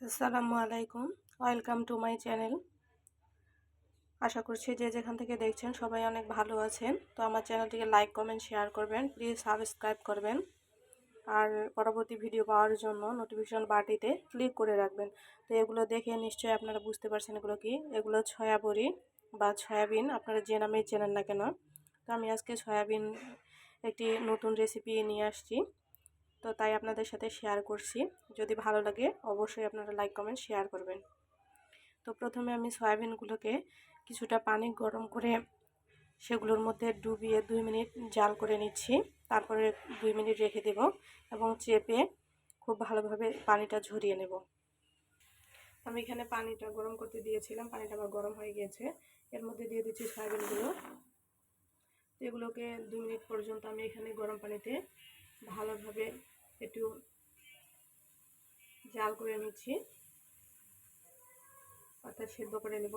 আসসালামু আলাইকুম। Welcome to my channel আশা করছি যে যেখান থেকে দেখছেন সবাই অনেক ভালো আছেন। তো আমার চ্যানেলটিকে লাইক কমেন্ট শেয়ার করবেন। প্লিজ সাবস্ক্রাইব করবেন। আর পরবর্তী ভিডিও পাওয়ার জন্য নোটিফিকেশন বাটিতে ক্লিক করে রাখবেন। তো এগুলো দেখে নিশ্চয়ই আপনারা বুঝতে পারছেন এগুলো কি। এগুলো ছয়াবড়ি বা সয়াবিন আপনারা যে নামেই চেনেন না কেন। তো আমি আজকে সয়াবিন একটি নতুন রেসিপি নিয়ে আসছি। তো তাই আপনাদের সাথে শেয়ার করছি। যদি ভালো লাগে, অবশ্যই আপনারা লাইক কমেন্ট শেয়ার করবেন। তো প্রথমে আমি সয়াবিনগুলোকে কিছুটা পানি গরম করে সেগুলোর মধ্যে ডুবিয়ে দুই মিনিট জাল করে নিচ্ছি। তারপরে দুই মিনিট রেখে দেব এবং চেপে খুব ভালোভাবে পানিটা ঝরিয়ে নেব। আমি এখানে পানিটা গরম করতে দিয়েছিলাম, পানিটা আবার গরম হয়ে গিয়েছে এর মধ্যে দিয়ে দিচ্ছি সয়াবিনগুলো। এগুলোকে দু মিনিট পর্যন্ত আমি এখানে গরম পানিতে ভালোভাবে একটু জাল করে নিচ্ছি। অর্থাৎ সেদ্ধ করে নেব।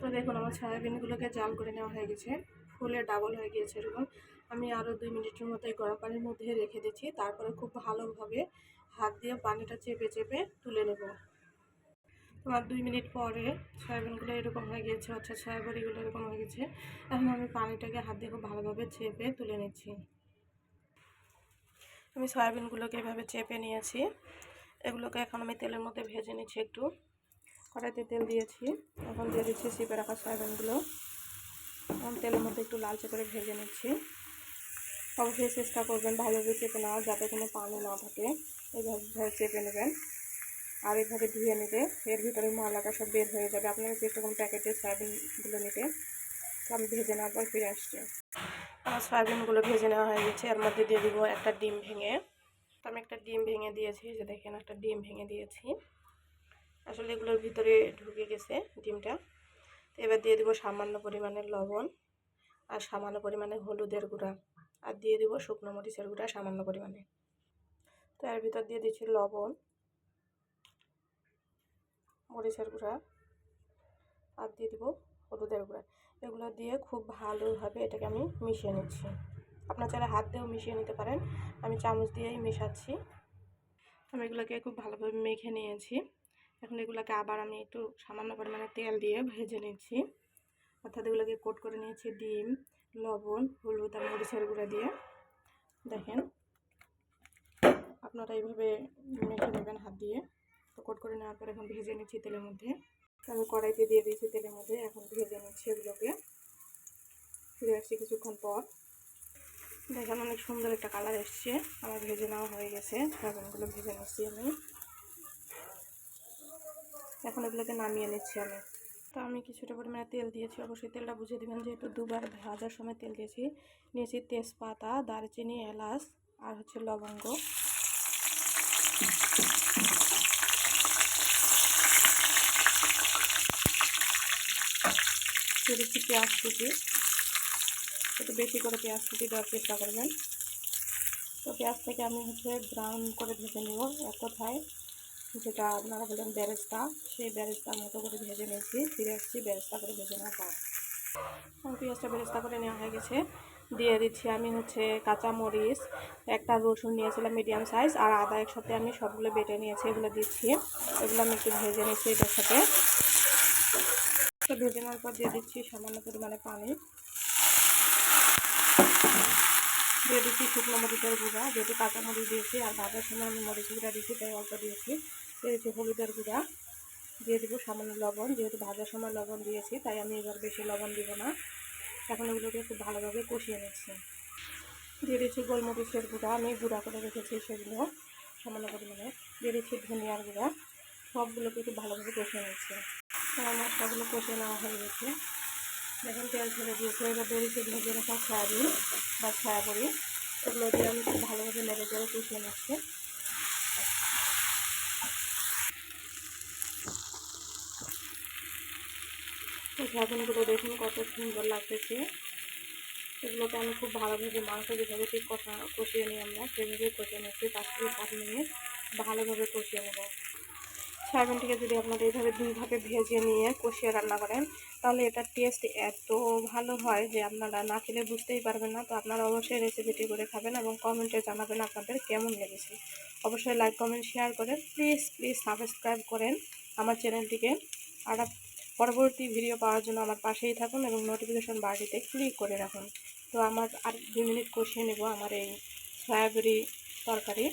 তো দেখুন, আমার সয়াবিনগুলোকে জাল করে নেওয়া হয়ে গেছে। ফুলে ডাবল হয়ে গিয়েছে, এরকম। আমি আরও দুই মিনিটের মতো গরম পানির মধ্যে রেখে দিচ্ছি। তারপরে খুব ভালোভাবে হাত দিয়ে পানিটা চেপে চেপে তুলে নেব। তোমার দুই মিনিট পরে সয়াবিনগুলো এরকম হয়ে গিয়েছে, অর্থাৎ সয়াবড়িগুলো এরকম হয়ে গেছে এখন আমি পানিটাকে হাত দিয়ে খুব ভালোভাবে চেপে তুলে নিচ্ছি। আমি সয়াবিনগুলোকে এভাবে চেপে নিয়েছি। এগুলোকে এখন আমি তেলের মধ্যে ভেজে নিচ্ছি একটু। কড়াইতে তেল দিয়েছি। এখন দিয়ে দিচ্ছি চেপে রাখা সয়াবিনগুলো। এখন তেলের মধ্যে একটু লালচে করে ভেজে নিচ্ছি। অবশ্যই চেষ্টা করবেন ভালোভাবে চেপে নেওয়া যাতে কোনো পানি না থাকে। এইভাবে চেপে নেবেন। আর এইভাবে ধুয়ে নিতে এর ভিতরে মশলাটা সব বের হয়ে যাবে। আপনারা চেষ্টা করুন প্যাকেটে সয়াবিনগুলো নিতে। তো আমি ভেজে নেওয়ার পর ফিরে আসছি। সয়াবিনগুলো ভেজে নেওয়া হয়ে গেছে। এর মধ্যে দিয়ে দিব একটা ডিম ভেঙে। তো আমি একটা ডিম ভেঙে দিয়েছি যে দেখেন একটা ডিম ভেঙে দিয়েছি। আসলে এগুলোর ভিতরে ঢুকে গেছে ডিমটা। তো এবার দিয়ে দিব সামান্য পরিমাণের লবণ আর সামান্য পরিমাণে হলুদের গুঁড়া। আর দিয়ে দিব শুকনো মরিচের গুঁড়া সামান্য পরিমাণে। তো এর ভিতর দিয়ে দিচ্ছি লবণ, মরিচের গুঁড়া। আর দিয়ে দিব হলুদের গুঁড়া। এগুলো দিয়ে খুব ভালোভাবে এটাকে আমি মিশিয়ে নিচ্ছি। আপনার চাইলে হাত দিয়েও মিশিয়ে নিতে পারেন। আমি চামচ দিয়েই মেশাচ্ছি। আমি এগুলোকে খুব ভালোভাবে মেখে নিয়েছি। এখন এগুলোকে আবার আমি একটু সামান্য পরিমাণে তেল দিয়ে ভেজে নিচ্ছি। অর্থাৎ এগুলোকে কোট করে নিয়েছি ডিম, লবণ, হলুদ আর মরিচের গুঁড়া দিয়ে। দেখেন, আপনারা এইভাবে মেখে নেবেন হাত দিয়ে। তো কোট করে নেওয়ার পর এখন ভেজে নিচ্ছি তেলের মধ্যে। আমি কড়াইতে দিয়ে দিয়েছি তেলের মধ্যে, এখন ভেজে নিচ্ছি এগুলোকে। ফিরে আসছি কিছুক্ষণ পর। দেখেন অনেক সুন্দর একটা কালার এসছে, আমার ভেজে নেওয়া হয়ে গেছে। সয়াবিনগুলো ভেজে নিচ্ছি আমি। এখন এগুলোকে নামিয়ে নিচ্ছি আমি। তো আমি কিছুটা পরিমাণে তেল দিয়েছি, অবশ্যই তেলটা বুঝে দেবেন, যেহেতু দুবার ভাজার সময় তেল দিয়েছি। নিয়েছি তেজপাতা, দারচিনি, এলাচ আর হচ্ছে লবঙ্গ। দিচ্ছি পেঁয়াজ কুচি। একটু বেশি করে পেঁয়াজ কুচি দেওয়ার চেষ্টা করবেন। তো পেঁয়াজটাকে আমি হচ্ছে ব্রাউন করে ভেজে নেব এক কথায়। যেটা আপনারা বলেন ব্যারেস্তা সেই ব্যারেস্তার মতো করে ভেজে নিয়েছি। ফিরে আসছি ব্যারেস্তা করে ভেজে নেওয়া পর। পেঁয়াজটা বেরেস্তা করে নেওয়া হয়ে গেছে। দিয়ে দিচ্ছি আমি হচ্ছে কাঁচা মরিচ একটা রসুন নিয়েছিলাম মিডিয়াম সাইজ আর আদা একসাথে আমি সবগুলো বেটে নিয়েছি, এগুলো দিচ্ছি। এগুলো আমি একটু ভেজে নিচ্ছি এটার সাথে। তো ভেজে নেওয়ার পর দিয়ে দিচ্ছি সামান্য পরিমাণে পানি। দিয়ে দিচ্ছি শুকনো মরিচের গুঁড়া, যেহেতু কাঁচা মরিচ দিয়েছি, আর ভাজার সময় আমি মরিচ গুঁড়া দিয়েছি, তাই অল্প দিয়েছি। দিয়েছি হলুদের গুঁড়া। দিয়ে দেবো সামান্য লবণ, যেহেতু ভাজার সময় লবণ দিয়েছি, তাই আমি এবার বেশি লবণ দিব না। এখন এগুলোকে খুব ভালোভাবে কষিয়ে নিচ্ছি। দিয়ে দিচ্ছি গোলমরিচের গুঁড়া, আমি গুঁড়া করে রেখেছি সেগুলো সামান্য পরিমাণে। দিয়ে দিচ্ছি ধনিয়ার গুঁড়া, সবগুলোকে খুব ভালোভাবে কষিয়ে নিচ্ছি। আমার মশলাগুলো কষিয়ে নেওয়া হয়ে গেছে। দেখেন তেল ছেড়ে দিয়েছে। এবার বেরিয়েছে ভেজে রাখা সয়াবিন বা সয়াবড়ি এগুলো দিয়ে আমি খুব ভালোভাবে নেড়ে চেড়ে কষিয়ে নিচ্ছি। সয়াবিনগুলো দেখুন কত সুন্দর লাগতেছে। এগুলোকে আমি খুব ভালোভাবে মাংস যেভাবে ঠিক কষা কষিয়ে নিই আমরা সেভাবে কষিয়ে নিচ্ছি। পাঁচ থেকে সাত মিনিট ভালোভাবে কষিয়ে নেব। সয়াবিনটিকে যদি আপনারা এইভাবে দুইভাবে ভেজে নিয়ে কষিয়ে রান্না করেন, তাহলে এটার টেস্ট এত ভালো হয় যে আপনারা না খেলে বুঝতেই পারবেন না। তো আপনারা অবশ্যই রেসিপিটি করে খাবেন এবং কমেন্টে জানাবেন আপনাদের কেমন লেগেছে। অবশ্যই লাইক কমেন্ট শেয়ার করে প্লিজ প্লিজ সাবস্ক্রাইব করেন আমার চ্যানেলটিকে আর পরবর্তী ভিডিও পাওয়ার জন্য আমার পাশেই থাকুন এবং নোটিফিকেশন বাড়িতে ক্লিক করে রাখুন। তো আমার আর দু মিনিট কষিয়ে নেব আমার এই সয়াবড়ি তরকারি।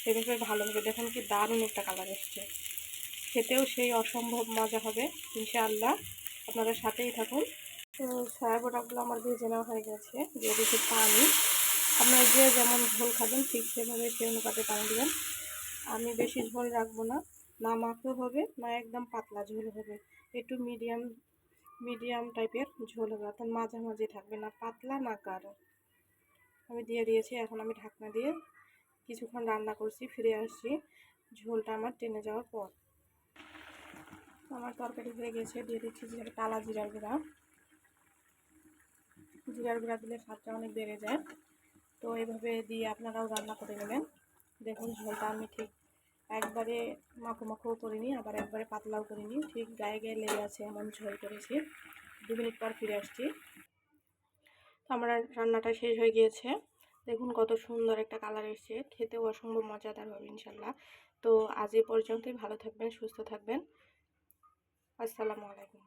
সেভাবে ভালোভাবে দেখুন কি দারুণ একটা কালার এসছে। খেতেও সেই অসম্ভব মজা হবে, ইনশাআল্লাহ। আপনারা সাথেই থাকুন। তো সয়াবড়াগুলো আমার ভেজে নেওয়া হয়ে গেছে, দিয়ে দিচ্ছি পানি। আপনারা যে যেমন ঝোল খাবেন, ঠিক সেভাবে সেই অনুপাতে পানি দেবেন। আমি বেশি ঝোল রাখব না না মাখো হবে, না একদম পাতলা ঝোল হবে। একটু মিডিয়াম মিডিয়াম টাইপের ঝোল হবে, অর্থাৎ মাঝামাঝি থাকবে, না পাতলা, না গাঢ়। আমি দিয়ে দিয়েছি, এখন আমি ঢাকনা দিয়ে কিছুক্ষণ রান্না করছি, ফিরে আসছি। ঝোলটা আমার টেনে যাওয়ার পর। আমার তরকারি হয়ে গেছে, দিয়ে দিচ্ছি জিরা কালা জিরার গুঁড়া। জিরার গুঁড়া দিলে স্বাদটা অনেক বেড়ে যায়। তো এইভাবে দিয়ে আপনারাও রান্না করে নেবেন। দেখুন, ঝোলটা আমি ঠিক একবারে মাখো মাখোও করিনি, আবার একবারে পাতলাও করিনি। ঠিক গায়ে গায়ে লেগে আছে এমন ঝোল করেছি। দু মিনিট পর ফিরে আসছি। তো আমার রান্নাটা শেষ হয়ে গিয়েছে। দেখুন, কত সুন্দর একটা কালার এসছে। খেতেও অসম্ভব মজাদার হবে, ইনশাল্লাহ। তো আজ এ পর্যন্তই। ভালো থাকবেন, সুস্থ থাকবেন। আসসালামু আলাইকুম।